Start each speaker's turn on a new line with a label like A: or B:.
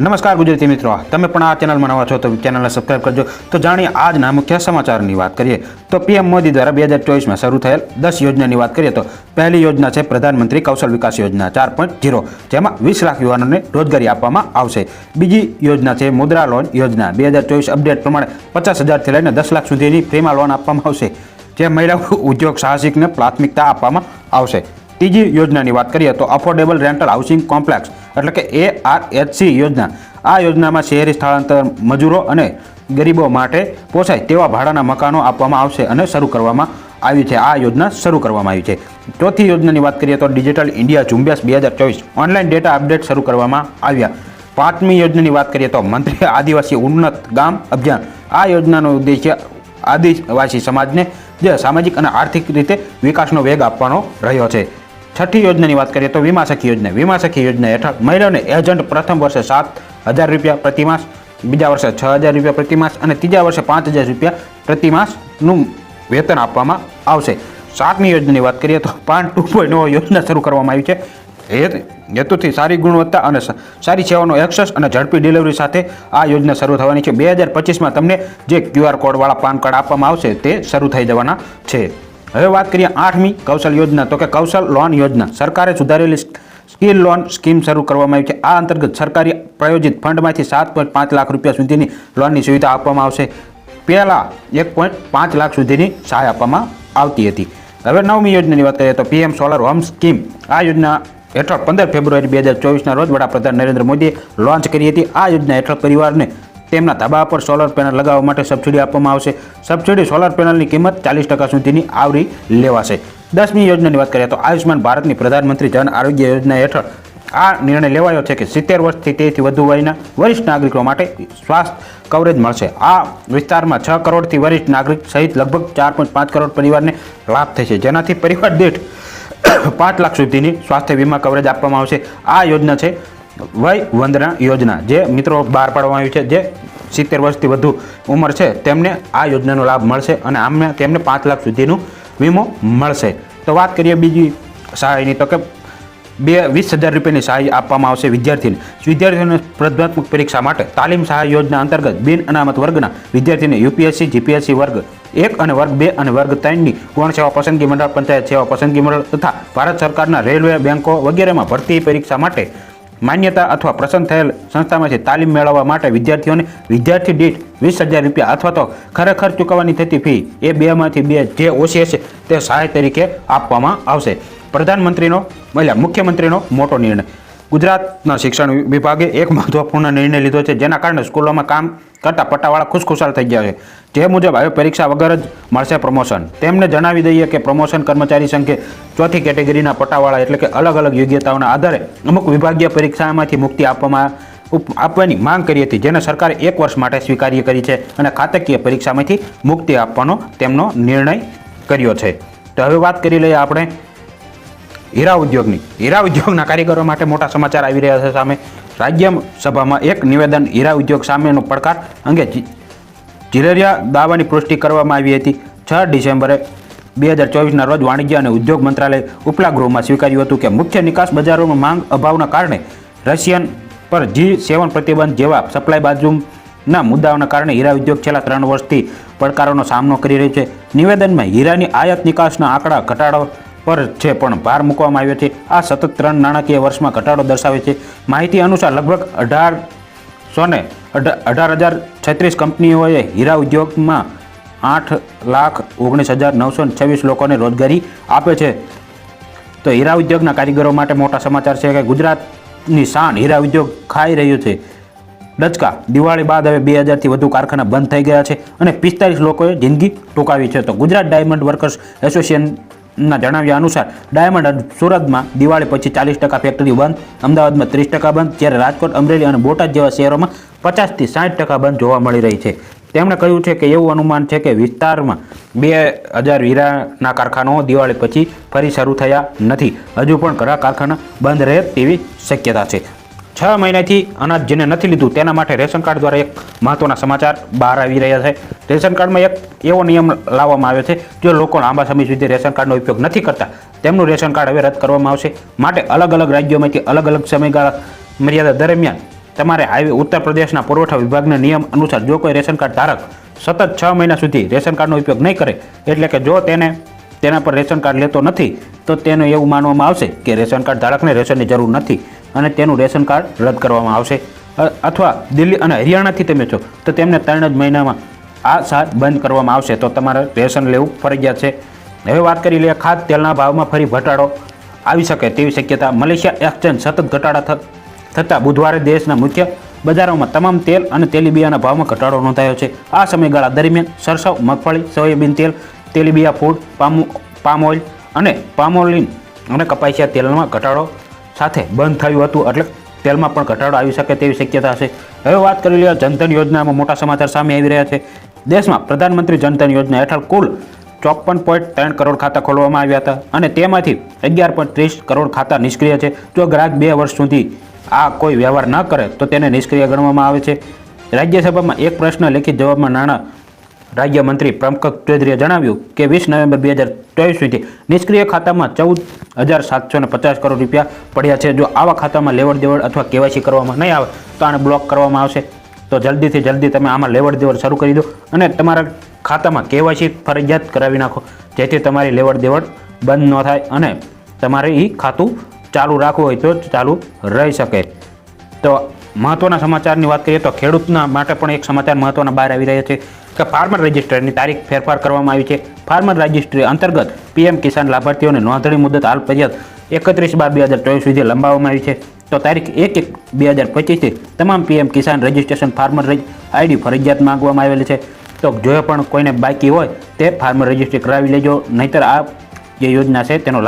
A: નમસ્કાર ગુજરાતી મિત્રો. તમે પણ આ ચેનલમાં નવા છો તો ચેનલને સબસ્ક્રાઇબ કરજો. તો જાણીએ આજના મુખ્ય સમાચારની વાત કરીએ. તો પીએમ મોદી દ્વારા બે હજાર ચોવીસમાં શરૂ થયેલ દસ યોજનાની વાત કરીએ તો પહેલી યોજના છે પ્રધાનમંત્રી કૌશલ વિકાસ યોજના ચાર પોઈન્ટ ઝીરો જેમાં વીસ લાખ યુવાનોને રોજગારી આપવામાં આવશે. બીજી યોજના છે મુદ્રા લોન યોજના. બે હજાર ચોવીસ અપડેટ પ્રમાણે પચાસ હજારથી લઈને દસ લાખ સુધીની ફ્રીમાં લોન આપવામાં આવશે, જે મહિલા ઉદ્યોગ સાહસિકને પ્રાથમિકતા આપવામાં આવશે. ત્રીજી યોજનાની વાત કરીએ તો અફોર્ડેબલ રેન્ટલ હાઉસિંગ કોમ્પ્લેક્સ એટલે કે એ આર એચસી યોજના. આ યોજનામાં શહેરી સ્થળાંતર મજૂરો અને ગરીબો માટે પોસાય તેવા ભાડાના મકાનો આપવામાં આવશે અને શરૂ કરવામાં આવી છે. આ યોજના શરૂ કરવામાં આવી છે. ચોથી યોજનાની વાત કરીએ તો ડિજિટલ ઇન્ડિયા ઝુંબેશ બે હજાર ચોવીસ ઓનલાઈન ડેટા અપડેટ શરૂ કરવામાં આવ્યા. પાંચમી યોજનાની વાત કરીએ તો મંત્રી આદિવાસી ઉન્નત ગામ અભિયાન. આ યોજનાનો ઉદ્દેશ્ય આદિવાસી સમાજને જે સામાજિક અને આર્થિક રીતે વિકાસનો વેગ આપવાનો રહ્યો છે. છઠ્ઠી યોજનાની વાત કરીએ તો વીમા સખી યોજના. વીમા સખી યોજના હેઠળ મહિલાઓને એજન્ટ પ્રથમ વર્ષે સાત હજાર રૂપિયા પ્રતિમાસ બીજા વર્ષે છ હજાર રૂપિયા પ્રતિમાસ અને ત્રીજા વર્ષે પાંચ હજાર રૂપિયા પ્રતિમાસનું વેતન આપવામાં આવશે. સાતમી યોજનાની વાત કરીએ તો પાન ટુ પોઈન્ટ યોજના શરૂ કરવામાં આવી છે. હેત- હેતુથી સારી ગુણવત્તા અને સારી સેવાનો એક્સેસ અને ઝડપી ડિલિવરી સાથે આ યોજના શરૂ થવાની છે. બે હજાર પચીસમાં તમને જે ક્યુઆર કોડવાળા પાન કાર્ડ આપવામાં આવશે તે શરૂ થઈ જવાના છે. હવે વાત કરીએ આઠમી કૌશલ યોજના. તો કે કૌશલ લોન યોજના. સરકારે સુધારેલી સ્કિલ લોન સ્કીમ શરૂ કરવામાં આવી છે. આ અંતર્ગત સરકારી પ્રાયોજિત ફંડમાંથી સાત પોઈન્ટ પાંચ લાખ રૂપિયા સુધીની લોનની સુવિધા આપવામાં આવશે. પહેલાં એક પોઈન્ટ પાંચ લાખ સુધીની સહાય આપવામાં આવતી હતી. હવે નવમી યોજનાની વાત કરીએ તો પીએમ સોલર હોમ સ્કીમ. આ યોજના હેઠળ પંદર ફેબ્રુઆરી બે હજાર ચોવીસના રોજ વડાપ્રધાન નરેન્દ્ર મોદીએ લોન્ચ કરી હતી. આ યોજના હેઠળ પરિવારને તેમના ધાબા પર સોલર પેનલ લગાવવા માટે સબસિડી આપવામાં આવશે. સબસિડી સોલર પેનલની કિંમત ચાલીસ ટકા સુધીની આવરી લેવાશે. દસમી યોજનાની વાત કરીએ તો આયુષ્માન ભારતની પ્રધાનમંત્રી જન આરોગ્ય યોજના હેઠળ આ નિર્ણય લેવાયો છે કે સિત્તેર વર્ષથી તેથી વધુ વયના વરિષ્ઠ નાગરિકો માટે સ્વાસ્થ્ય કવરેજ મળશે. આ વિસ્તારમાં છ કરોડથી વરિષ્ઠ નાગરિક સહિત લગભગ ચાર પોઈન્ટ પાંચ કરોડ પરિવારને લાભ થશે. જેનાથી પરિવાર દીઠ પાંચ લાખ સુધીની સ્વાસ્થ્ય વીમા કવરેજ આપવામાં આવશે. આ યોજના છે વય વંદના યોજના, જે મિત્રો બહાર પાડવામાં આવી છે, જે સિત્તેર વર્ષથી વધુ ઉંમર છે, તેમને આ યોજનાનો લાભ મળશે અને આમને તેમને પાંચ લાખ સુધીનું વીમો મળશે. તો વાત કરીએ બીજી સહાયની, તો કે બે વીસ હજાર રૂપિયાની સહાય આપવામાં આવશે વિદ્યાર્થીને. વિદ્યાર્થીઓને સ્પર્ધાત્મક પરીક્ષા માટે તાલીમ સહાય યોજના અંતર્ગત બિન અનામત વર્ગના વિદ્યાર્થીને યુપીએસસી, જીપીએસસી વર્ગ એક અને વર્ગ બે અને વર્ગ ત્રણની ગૌણ સેવા પસંદગી મંડળ, પંચાયત સેવા પસંદગી મંડળ તથા ભારત સરકારના રેલવે બેંકો વગેરેમાં ભરતી પરીક્ષા માટે માન્યતા અથવા પસંદ થયેલ સંસ્થામાંથી તાલીમ મેળવવા માટે વિદ્યાર્થીઓને વિદ્યાર્થી દીઠ વીસ હજાર રૂપિયા અથવા તો ખરેખર ચૂકવવાની થતી ફી એ બેમાંથી બે જે ઓછી હશે તે સહાય તરીકે આપવામાં આવશે. પ્રધાનમંત્રીનો, મહિલા મુખ્યમંત્રીનો મોટો નિર્ણય. ગુજરાતના શિક્ષણ વિભાગે એક મહત્વપૂર્ણ નિર્ણય લીધો છે, જેના કારણે સ્કૂલોમાં કામ કરતા પટ્ટાવાળા ખુશખુશાલ થઈ ગયા છે. જે મુજબ હવે પરીક્ષા વગર જ મળશે પ્રમોશન તેમને જણાવી દઈએ કે પ્રમોશન કર્મચારી સંઘે ચોથી કેટેગરીના પટ્ટાવાળા એટલે કે અલગ અલગ યોગ્યતાઓના આધારે અમુક વિભાગીય પરીક્ષામાંથી મુક્તિ આપવામાં આપવાની માંગ કરી હતી, જેને સરકારે એક વર્ષ માટે સ્વીકાર્ય કરી છે અને ખાતકીય પરીક્ષામાંથી મુક્તિ આપવાનો તેમનો નિર્ણય કર્યો છે. તો હવે વાત કરી લઈએ આપણે હીરા ઉદ્યોગની, હીરા ઉદ્યોગના કારીગરો માટે મોટા સમાચાર આવી રહ્યા છે સામે. રાજ્યસભામાં એક નિવેદન, હીરા ઉદ્યોગ સામેનો પડકાર અંગે જીરેરિયા દાવાની પુષ્ટિ કરવામાં આવી હતી. છ ડિસેમ્બરે બે હજાર ચોવીસના રોજ વાણિજ્ય અને ઉદ્યોગ મંત્રાલય ઉપલા ગૃહમાં સ્વીકાર્યું હતું કે મુખ્ય નિકાસ બજારોમાં માંગ અભાવના કારણે રશિયન પર જી સેવન પ્રતિબંધ જેવા સપ્લાય બાજુના મુદ્દાઓના કારણે હીરા ઉદ્યોગ છેલ્લા ત્રણ વર્ષથી પડકારોનો સામનો કરી રહ્યો છે. નિવેદનમાં હીરાની આયાત નિકાસના આંકડા ઘટાડો પર છે પણ ભાર મૂકવામાં આવ્યો છે. આ સતત ત્રણ નાણાકીય વર્ષમાં ઘટાડો દર્શાવે છે. માહિતી અનુસાર લગભગ અઢાર સોને અઢાર હજાર છત્રીસ કંપનીઓએ હીરા ઉદ્યોગમાં આઠ લાખ ઓગણીસ હજાર નવસો છવ્વીસ લોકોને રોજગારી આપે છે. તો હીરા ઉદ્યોગના કારીગરો માટે મોટા સમાચાર છે કે ગુજરાતની શાન હીરા ઉદ્યોગ ખાઈ રહ્યું છે. ડચકા, દિવાળી બાદ હવે બે હજારથી વધુ કારખાના બંધ થઈ ગયા છે અને પિસ્તાલીસ લોકોએ જિંદગી ટૂંકાવી છે. તો ગુજરાત ડાયમંડ વર્કર્સ એસોસિએશનના જણાવ્યા અનુસાર ડાયમંડ સુરતમાં દિવાળી પછી ચાલીસ ટકા ફેક્ટરી બંધ, અમદાવાદમાં ત્રીસ ટકા બંધ, જ્યારે રાજકોટ, અમરેલી અને બોટાદ જેવા શહેરોમાં પચાસથી સાઠ ટકા બંધ જોવા મળી રહી છે. તેમણે કહ્યું છે કે એવું અનુમાન છે કે વિસ્તારમાં બે હજાર હીરાના કારખાનાઓ દિવાળી પછી ફરી શરૂ થયા નથી. હજુ પણ ઘણા કારખાના બંધ રહે તેવી શક્યતા છે. છ મહિનાથી અનાજ જેને નથી લીધું તેના માટે રેશન કાર્ડ દ્વારા એક મહત્વના સમાચાર બહાર આવી રહ્યા છે. રેશન કાર્ડમાં એક એવો નિયમ લાવવામાં આવ્યો છે જો લોકો લાંબા સમય સુધી રેશન કાર્ડનો ઉપયોગ નથી કરતા. તેમનું રેશન કાર્ડ હવે રદ કરવામાં આવશે. માટે અલગ અલગ રાજ્યોમાંથી અલગ અલગ સમયગાળા મર્યાદા દરમિયાન તમારે હાઈવે ઉત્તર પ્રદેશના પુરવઠા વિભાગના નિયમ અનુસાર જો કોઈ રેશન કાર્ડ ધારક સતત છ મહિના સુધી રેશન કાર્ડનો ઉપયોગ નહીં કરે, એટલે કે જો તેને તેના પર રેશન કાર્ડ લેતો નથી, તો તેનું એવું માનવામાં આવશે કે રેશન કાર્ડ ધારકને રેશનની જરૂર નથી. અને તેનું રેશન કાર્ડ રદ કરવામાં આવશે. અથવા દિલ્હી અને હરિયાણાથી તમે છો, તો તેમને ત્રણ જ મહિનામાં આ સાથ બંધ કરવામાં આવશે. તો તમારે રેશન લેવું ફરજિયાત છે. હવે વાત કરી લઈએ ખાદ્ય તેલના ભાવમાં ફરી ઘટાડો આવી શકે તેવી શક્યતા. મલેશિયા એક્સચેન્જ સતત ઘટાડા થતાં બુધવારે દેશના મુખ્ય બજારોમાં તમામ તેલ અને તેલીબિયાના ભાવમાં ઘટાડો નોંધાયો છે. આ સમયગાળા દરમિયાન સરસવ, મગફળી, સોયાબીન તેલ, તેલીબિયા ફૂડ, પામ પામ ઓઇલ અને પામોલિન અને કપાસિયા તેલમાં ઘટાડો સાથે બંધ થયું હતું. એટલે તેલમાં પણ ઘટાડો આવી શકે તેવી શક્યતા છે હવે વાત કરી લઈએ જનધન યોજનામાં મોટા સમાચાર સામે આવી રહ્યા છે. દેશમાં પ્રધાનમંત્રી જનધન યોજના હેઠળ કુલ ચોપન પોઈન્ટ ત્રણ કરોડ ખાતા ખોલવામાં આવ્યા હતા. અને તેમાંથી અગિયાર પોઈન્ટ ત્રીસ કરોડ ખાતા નિષ્ક્રિય છે. જો ગ્રાહક બે વર્ષ સુધી આ કોઈ વ્યવહાર ન કરે, તો તેને નિષ્ક્રિય ગણવામાં આવે છે. રાજ્યસભામાં એક પ્રશ્ન લેખિત જવાબમાં નાણાં રાજ્યમંત્રી પ્રમક ચૌધરીએ જણાવ્યું કે વીસ નવેમ્બર બે હજાર ત્રેવીસ સુધી નિષ્ક્રિય ખાતામાં ચૌદ હજાર સાતસો ને પચાસ કરોડ રૂપિયા પડ્યા છે. જો આવા ખાતામાં લેવડ દેવડ અથવા કેવાયસી કરવામાં નહીં આવે, તો આને બ્લોક કરવામાં આવશે. તો જલ્દીથી જલ્દી તમે આમાં લેવડ દેવડ શરૂ કરી દો અને તમારા ખાતામાં કેવાયસી ફરજિયાત કરાવી નાખો. જેથી તમારી લેવડ દેવડ બંધ ન થાય અને તમારે એ ખાતું ચાલુ રાખવું હોય તો ચાલુ રહી શકે. તો મહત્વના સમાચારની વાત કરીએ તો ખેડૂતના માટે પણ એક સમાચાર મહત્વના બહાર આવી રહ્યા છે કે ફાર્મર રજિસ્ટરની તારીખ ફેરફાર કરવામાં આવી છે. ફાર્મર રજિસ્ટ્રી અંતર્ગત પીએમ કિસાન લાભાર્થીઓને નોંધણી મુદત હાલ ફરિયાદ એકત્રીસ બાર બે હજાર ચોવીસ સુધી લંબાવવામાં આવી છે. તો તારીખ એક એક બે હજાર પચીસથી તમામ PM Kisan registration farmer ID ફરજિયાત માંગવામાં આવેલી છે. તો જો પણ કોઈને બાકી હોય તે ફાર્મર રજિસ્ટ્રી કરાવી લેજો. નહીતર આ જે યોજના છે તેનો લાભ